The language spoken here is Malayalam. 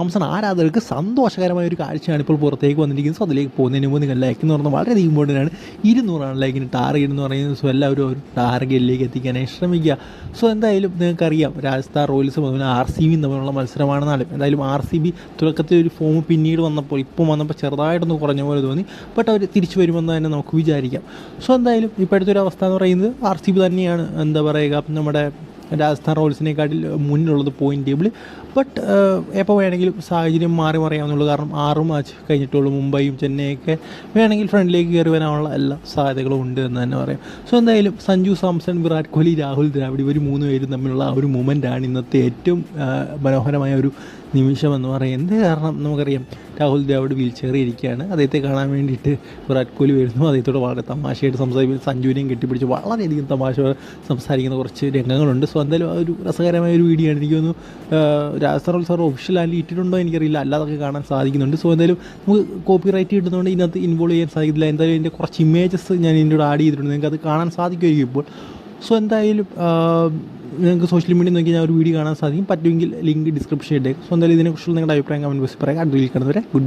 തോംസൺ ആരാധകർക്ക് സന്തോഷകരമായ ഒരു കാഴ്ചയാണ് ഇപ്പോൾ പുറത്തേക്ക് വന്നിരിക്കുന്നത്. സോ അതിലേക്ക് പോകുന്നതിന് മുമ്പ് നിങ്ങൾ ലൈക്ക് എന്ന് പറഞ്ഞാൽ വളരെ ഇമ്പോർട്ടന്റ് ആണ്. ഇരുന്നൂറാണ് ലൈക്കിന് ടാർഗറ്റ് എന്ന് പറയുന്നത്. സോ എല്ലാവരും ഒരു ടാർഗറ്റിലേക്ക് എത്തിക്കാനായി ശ്രമിക്കുക. സോ എന്തായാലും നിങ്ങൾക്കറിയാം രാജസ്ഥാൻ റോയൽസും അതുപോലെ ആർ സി ബിയും തമ്മിലുള്ള മത്സരമാണെന്നാലും എന്തായാലും ആർ സി ബി തുടക്കത്തിൽ ഒരു ഫോം പിന്നീട് വന്നപ്പോൾ ഇപ്പം വന്നപ്പോൾ ചെറുതായിട്ടൊന്ന് കുറഞ്ഞ പോലെ തോന്നി. ബട്ട് അവർ തിരിച്ചു വരുമെന്ന് തന്നെ നമുക്ക് വിചാരിക്കാം. സോ എന്തായാലും ഇപ്പോഴത്തെ ഒരു അവസ്ഥ എന്ന് പറയുന്നത് ആർ സി ബി തന്നെയാണ്. എന്താ പറയുക നമ്മുടെ രാജസ്ഥാൻ റോയൽസിനെക്കാട്ടിൽ മുന്നിലുള്ളത് പോയിന്റ് ടേബിൾ ബട്ട് എപ്പോൾ വേണമെങ്കിലും സാഹചര്യം മാറി മറിയാവുന്നുള്ളൂ. കാരണം ആറ് മാച്ച് കഴിഞ്ഞിട്ടുള്ളൂ മുംബൈയും ചെന്നൈയൊക്കെ. വേണമെങ്കിൽ ഫ്രണ്ടിലേക്ക് കയറി വരാനുള്ള എല്ലാ സാധ്യതകളും ഉണ്ട് എന്ന് തന്നെ പറയാം. സോ എന്തായാലും സഞ്ജു സാംസൺ വിരാട് കോഹ്ലി രാഹുൽ ദ്രാവിഡ് ഇവർ മൂന്ന് പേരും തമ്മിലുള്ള ആ ഒരു മൂമെന്റാണ് ഇന്നത്തെ ഏറ്റവും മനോഹരമായ ഒരു നിമിഷം എന്ന് പറയുന്നത് കാരണം? നമുക്കറിയാം. രാഹുൽ ദ്രാവിഡ് വീൽ ചെയറിൽ ഇരിക്കുകയാണ്. അദ്ദേഹത്തെ കാണാൻ വേണ്ടിയിട്ട് വിരാട് കോഹ്ലി വരുന്നു. അദ്ദേഹത്തോട് വളരെ തമാശയായിട്ട് സംസാരിക്കും സഞ്ജുവിനെയും കെട്ടിപ്പിടിച്ച് വളരെയധികം തമാശ സംസാരിക്കുന്ന കുറച്ച് രംഗങ്ങളുണ്ട്. സോ എന്തായാലും ഒരു രസകരമായ ഒരു വീഡിയോ ആണ്. എനിക്ക് തോന്നുന്നു രാജസ്ഥാൻ സാർ ഒഫീഷ്യൽ ആയിട്ട് ഇട്ടിട്ടുണ്ടോ എനിക്കറിയില്ല. അല്ലാതൊക്കെ കാണാൻ സാധിക്കുന്നുണ്ട്. സോ എന്തായാലും നമുക്ക് കോപ്പി റൈറ്റ് കിട്ടുന്നതുകൊണ്ട് ഇതിനകത്ത് ഇൻവോൾവ് ചെയ്യാൻ സാധിക്കില്ല എന്തായാലും ഇതിന്റെ കുറച്ച് ഇമേജസ് ഞാൻ ഇതിന്റെ ആഡ് ചെയ്തിട്ടുണ്ട്. നിങ്ങൾക്ക് അത് കാണാൻ സാധിക്കുമായിരിക്കും ഇപ്പോൾ. സോ എന്തായാലും നിങ്ങൾക്ക് സോഷ്യൽ മീഡിയ നോക്കി ഞാൻ ഒരു വീഡിയോ കാണാൻ സാധിക്കും. പറ്റുമെങ്കിൽ ലിങ്ക് ഡിസ്ക്രിപ്ഷൻ ഇട്ടേക്കും. സോ എന്തായാലും ഇതിനെക്കുറിച്ചുള്ള നിങ്ങളുടെ അഭിപ്രായം കമന്റ് ബോക്സിൽ പറയാം. അടുത്ത വീട്ടിൽ കിടന്നവരെ ഗുഡ് ബൈ